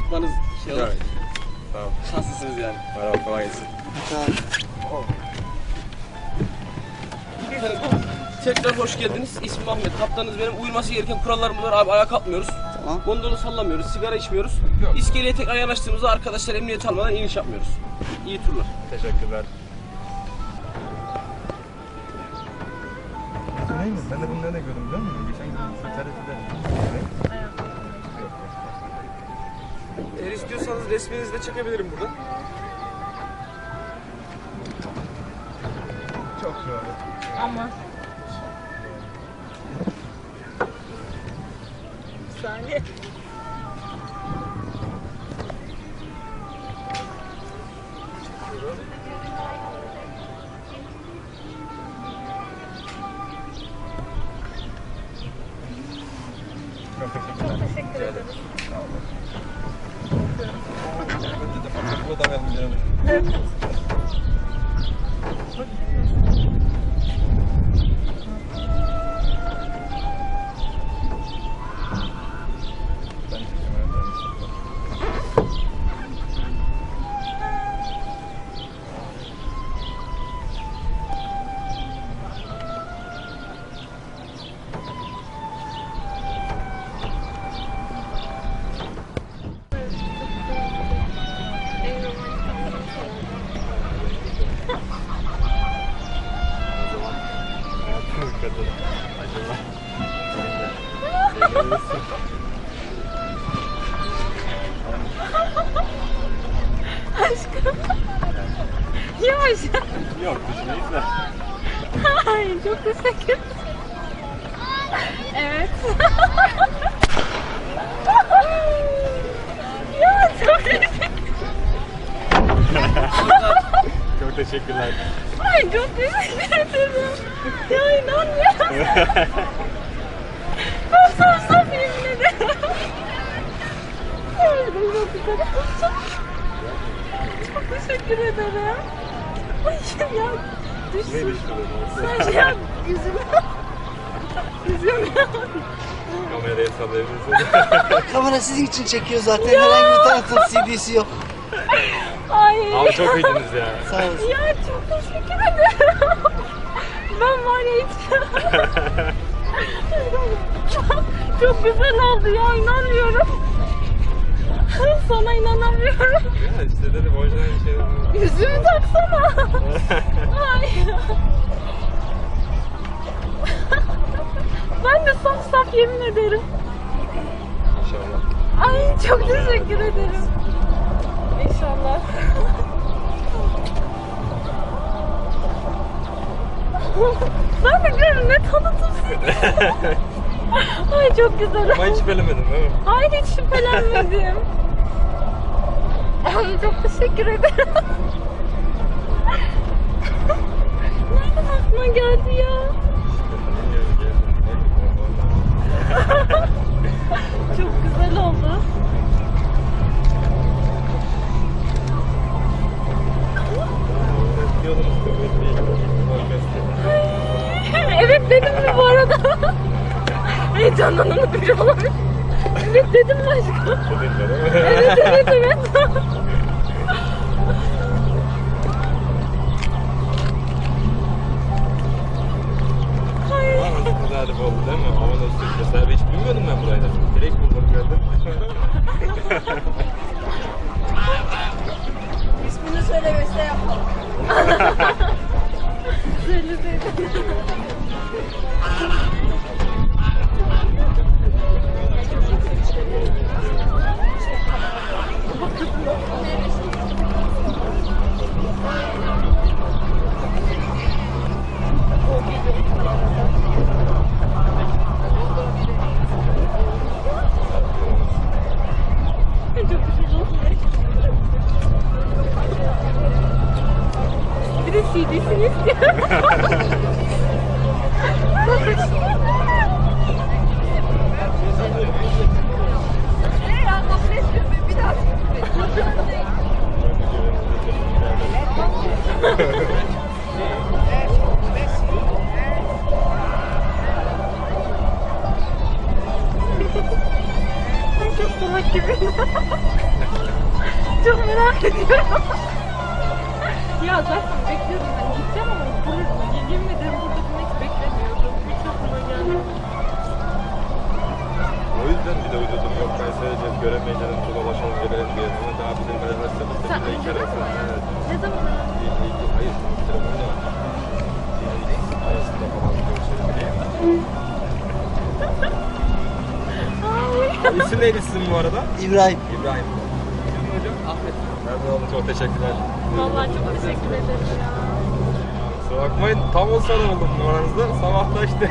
çıkmanız şey olur. Evet. Tamam. Şanslısınız yani. Merhaba kolay gelsin. Tekrar hoş geldiniz. İsmim Ahmet. Kaptanınız benim. Uyulması gereken kurallarımız var. Abi ayağa kalkmıyoruz. Tamam. Gondolu sallamıyoruz. Sigara içmiyoruz. Yok. İskeleye tekrar yanaştığımızda arkadaşlar emniyet almadan iniş yapmıyoruz. İyi turlar. Teşekkürler. Aynen. Ben de bunu nerede gördüm biliyor musun? Geçen gün TRT'de. Eğer istiyorsanız resminizi de çekebilirim burada. Çok doğru. Ama. Bir saniye. Bence de farklı bu Yok düşünmeyiz de. Ay çok teşekkür. Evet. ya çok teşekkür Çok teşekkürler. Ay çok teşekkür ederim. Ya inanmıyorum. Ben sana saf yemin ederim. Ay, ben. Çok teşekkür ederim. Ay ya Ne düşsün. düşünüyorsun? Şey yap yüzüme. Yüzüme. Kameraya sallayabilirsin. Kamera sizin için çekiyor zaten. Herhangi bir tanıtım CD'si yok. Ay. Abi çok iyiydiniz ya. Sağ olasın. Ya çok teşekkür ederim. Ben var ya hiç... çok güzel oldu ya inanmıyorum. Sana inanamıyorum. Ederim. İnşallah. ben de görürüm ne tanıtım sizi. Ay çok güzel. Ama hiç şüphelemedim değil mi? Hayır hiç şüphelenmedim. Ay çok teşekkür ederim. Nereden aklına geldi ya? Çok güzel oldu. Dedim mi bu arada? Heyecandan unutmuş olabilir. Evet dedim mi aşkım? Evet evet evet. Bir de CD'sini istiyorum. Bir daha Çok salak gibi. Çok merak ediyorum. Ya zaten bekliyordum ben gideceğim ama burada ederim burada bunu hiç beklemiyordum. Hiç aklıma gelmedi. O yüzden bir de uydurdum. Yok ben söyleyeceğiz göremeyeceğiz. Çok ulaşalım gelelim diye. Ama daha bizim üniversitemizde Sen bir de iki arası. mu? Evet. Ne zaman? İyi, iyi, iyi. Hayır, telefonla. Arasında falan görüşelim diye. İsim neydi sizin bu arada? İbrahim. İbrahim. Sizin hocam? Ahmet. Memnun oldum. Çok teşekkürler. Vallahi çok teşekkür ederim ya. Kusura bakmayın. Tam o sıra oldum numaranızda. Sabahta işte.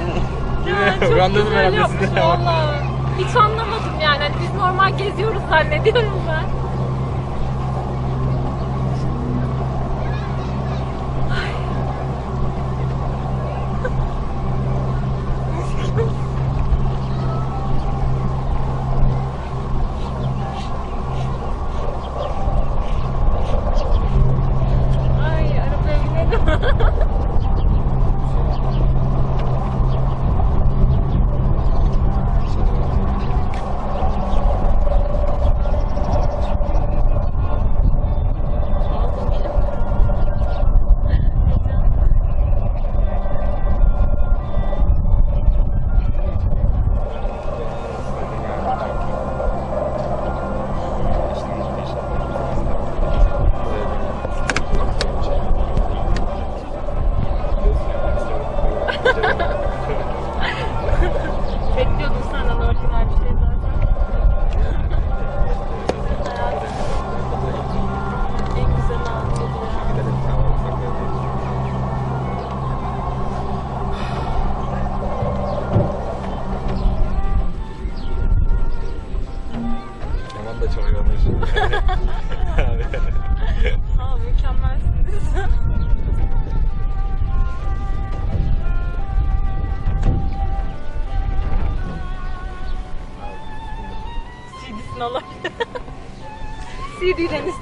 Ya çok güzel yapmış valla. Hiç anlamadım yani. Hani biz normal geziyoruz zannediyorum ben.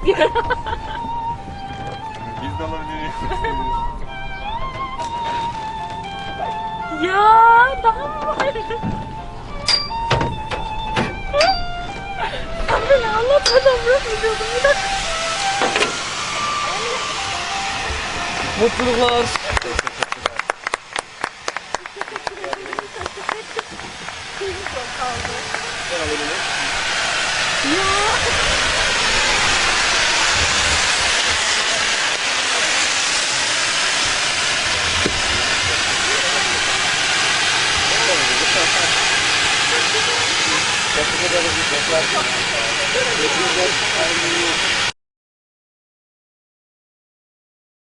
İstiyorum. Biz de alabiliriz. ya daha mı var? Sen beni anlatmadan. Bir dakika. Mutluluklar. দেখলাম